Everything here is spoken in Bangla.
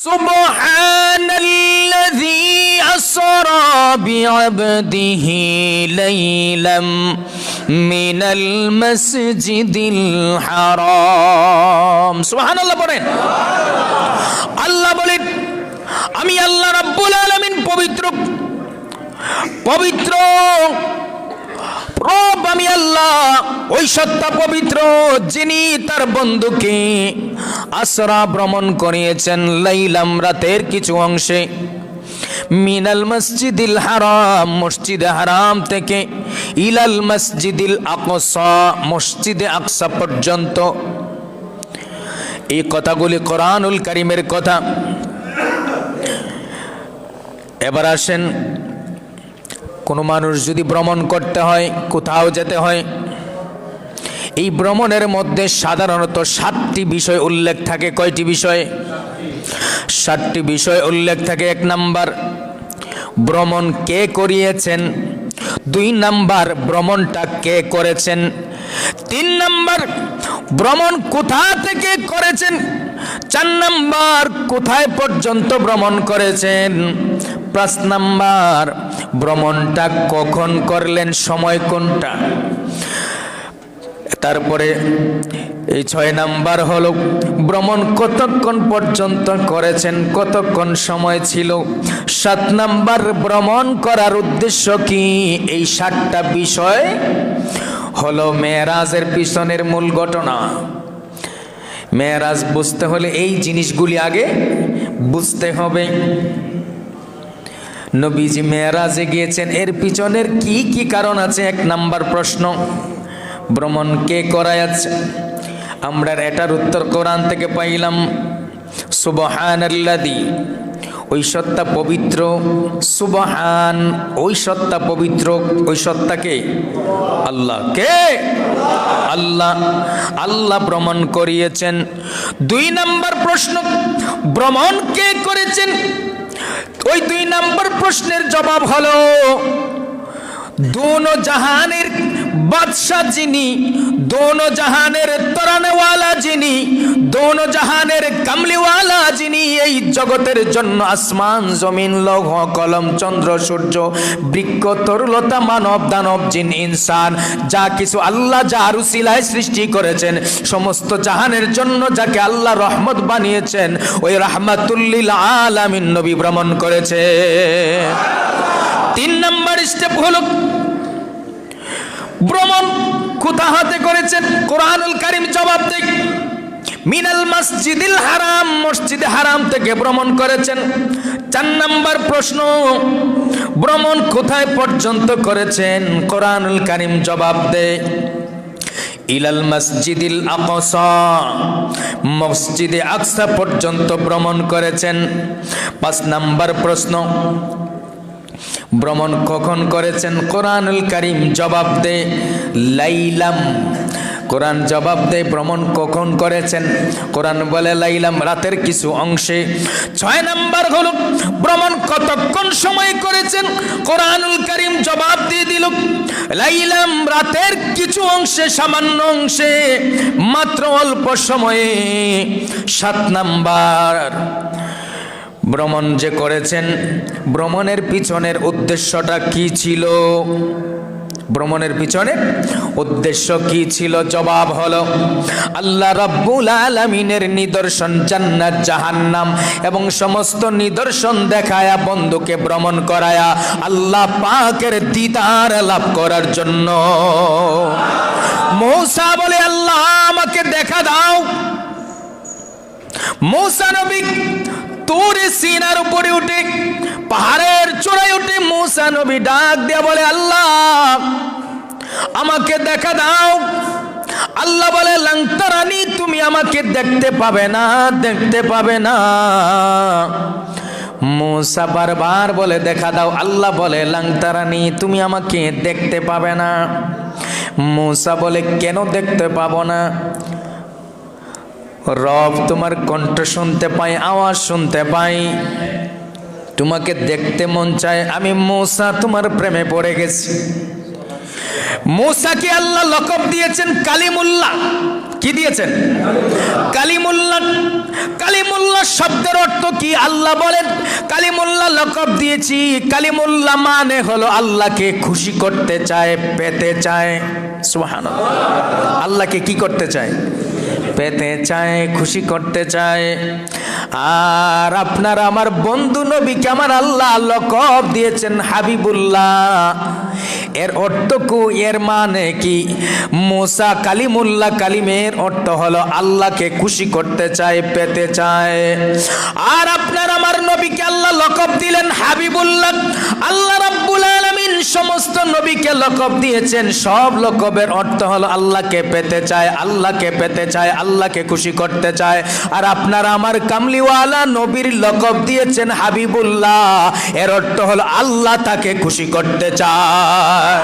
سبحان الذي أسرى بعبده ليلا من المسجد الحرام سبحان الله বলেন আল্লাহ বলেন আমি আল্লাহ রাব্বুল আলামিন পবিত্র পবিত্র রব আল্লাহ ওই সত্তা পবিত্র যিনি তার বন্ধুকে আসরা ভ্রমণ করিয়েছেন লাইলাম রাতের কিছু অংশে। মিনাল মসজিদিল হারাম, মসজিদে হারাম থেকে ইলাল মসজিদিল আকসা, মসজিদে আকসা পর্যন্ত। এই কথাগুলি কোরআনুল করিমের কথা। এবার আসেন কোনো মানুষ যদি ভ্রমণ করতে হয়, কোথাও যেতে হয়, এই ভ্রমণের মধ্যে সাধারণত সাতটি বিষয় উল্লেখ থাকে। কয়টি বিষয়? সাতটি বিষয় উল্লেখ থাকে। এক নাম্বার, ভ্রমণ কে করিয়েছেন? দুই নাম্বার, ভ্রমণটা কে করেছেন? তিন নাম্বার, ভ্রমণ কোথা থেকে করেছেন? চার নাম্বার, কোথায় পর্যন্ত ভ্রমণ করেছেন? পাঁচ নাম্বার, ভ্রমণটা কখন করলেন, সময় কোনটা? তারপরে এই ছয় নাম্বার হলো, ভ্রমণ কতক্ষণ পর্যন্ত করেছেন, কতক্ষণ সময় ছিল? সাত নাম্বার, ভ্রমণ করার উদ্দেশ্য কি? এই সাতটা বিষয় হলো মেয়েরাজের পিছনের মূল ঘটনা। মেয়েরাজ বুঝতে হলে এই জিনিসগুলি আগে বুঝতে হবে। নবীজি মেয়েরাজে গিয়েছেন, এর পিছনের কি কি কারণ আছে? এক নাম্বার প্রশ্ন, ভ্রমণ কে করায়াচ্ছে আমরা এটার উত্তর কোরআন থেকে পাইলাম সুবহান ওই সত্তা পবিত্র, সুবাহান ওই সত্তা পবিত্র ওই সত্তাকে আল্লাহ। কে? আল্লাহ। আল্লাহ ভ্রমণ করিয়েছেন। দুই নাম্বার প্রশ্ন, ভ্রমণ কে করেছেন? ওই দুই নাম্বার প্রশ্নের জবাব হলো দোনো জাহানের বাদশাহ যিনি, দোনো জাহানের তরানওয়ালা যিনি, দোনো জাহানের কামলিওয়ালা যিনি, এই জগতের জন্য আসমান, জমিন, লৌহ, কলম, চন্দ্র, সূর্য, বৃক্ষ, তরুলতা, মানব, দানব, জিন, ইনসান, যা কিছু আল্লাহ যা রুসিলায় সৃষ্টি করেছেন, সমস্ত জাহানের জন্য যাকে আল্লাহ রহমত বানিয়েছেন, ওই রাহমাতুল্লিল আলামিন নবী ভ্রমণ করেছে। তিন নম্বর স্টেপ হলো ভ্রমণ কোথা হাতে করেছেন? কোরআনুল কারিম জবাব দেয় মিনাল মসজিদিল হারাম, মসজিদে হারাম থেকে ভ্রমণ করেছেন। চার নাম্বার প্রশ্ন, ভ্রমণ কোথায় পর্যন্ত করেছেন? কোরআনুল কারিম জবাব দেয় ইলাল মসজিদিল আকসা, মসজিদে আকসা পর্যন্ত ভ্রমণ করেছেন। পাঁচ নাম্বার প্রশ্ন ভ্রমণ কখন করেছেন? কোরআনুল করিম জবাব দে। লাইলাম। কোরআন জবাব দেয় ভ্রমণ কখন করেছেন? কোরআন বলে লাইলাম রাতের কিছু অংশে। ছয় নাম্বার হল, ভ্রমণ কতক্ষণ সময় করেছেন? কোরআনুল করিম জবাব দিয়ে দিল, লাইলাম রাতের কিছু অংশে, সামান্য অংশে, মাত্র অল্প সময়ে। সাত নাম্বার। ভ্রমণ যে করেছেন, ভ্রমণের পিছনের উদ্দেশ্যটা কি ছিল? ভ্রমণের পিছনে উদ্দেশ্য কি ছিল? জবাব হলো, আল্লাহ রাব্বুল আলামিনের নিদর্শন জান্নাত, জাহান্নাম এবং সমস্ত নিদর্শন দেখায়া বন্ধুকে ভ্রমণ করায়া আল্লাহ পাকের দিদার লাভ করার জন্য। মৌসা বলে, আল্লাহ আমাকে দেখা দাও। মৌসা নবী তোরে সিনার উপরে উঠে, পাহাড়ের চূড়ায় উঠে মৌসা নবী ডাক দিয়া বলে, আল্লাহ, আমাকে দেখা দাও। আল্লাহ বলে, লাংতারানি, তুমি আমাকে দেখতে পাবে না, দেখতে পাবে না। মুসা বারবার বলে, দেখা দাও। আল্লাহ বলে, লাংতারানি, তুমি আমাকে দেখতে পাবে না। মুসা বলে, কেন দেখতে পাবো না? রব তোমার কণ্ঠ শুনতে পাই আওয়াজ শুনতে পাই তোমাকে দেখতে মন চায়, আমি মৌসা তোমার প্রেমে পড়ে গেছি। মৌসাকে আল্লাহ লকব দিয়েছেন কালিমুল্লাহ। কি দিয়েছেন? কালিমুল্লাহ কালিমুল্লাহ শব্দের অর্থ কি? আল্লাহ বলেন, কালিমুল্লাহ লকব দিয়েছি। কালিমুল্লাহ মানে হলো আল্লাহকে খুশি করতে চায়, পেতে চায়। সুবহানাল্লাহ। আল্লাহকে কি করতে চায়? পেতে চায়, খুশি করতে চায়। আর আপনার আমার বন্ধু নবীকে আমার আল্লাহ লকব দিয়েছেন হাবিবুল্লাহ। এর অর্থ কু এর মানে কি? মোসা কালিমুল্লাহ কালিমের অর্থ হলো আল্লাহকে খুশি করতে চায়, পেতে চায়। আর লকব দিয়েছেন, সব লকবের অর্থ হলো আল্লাহকে পেতে চায়, আল্লাহকে পেতে চায়, আল্লাহকে খুশি করতে চায়। আর আপনার আমার কামলিওয়ালা নবীর লকব দিয়েছেন, হাবিবুল্লাহ। এর অর্থ হলো আল্লাহ তাকে খুশি করতে চায়।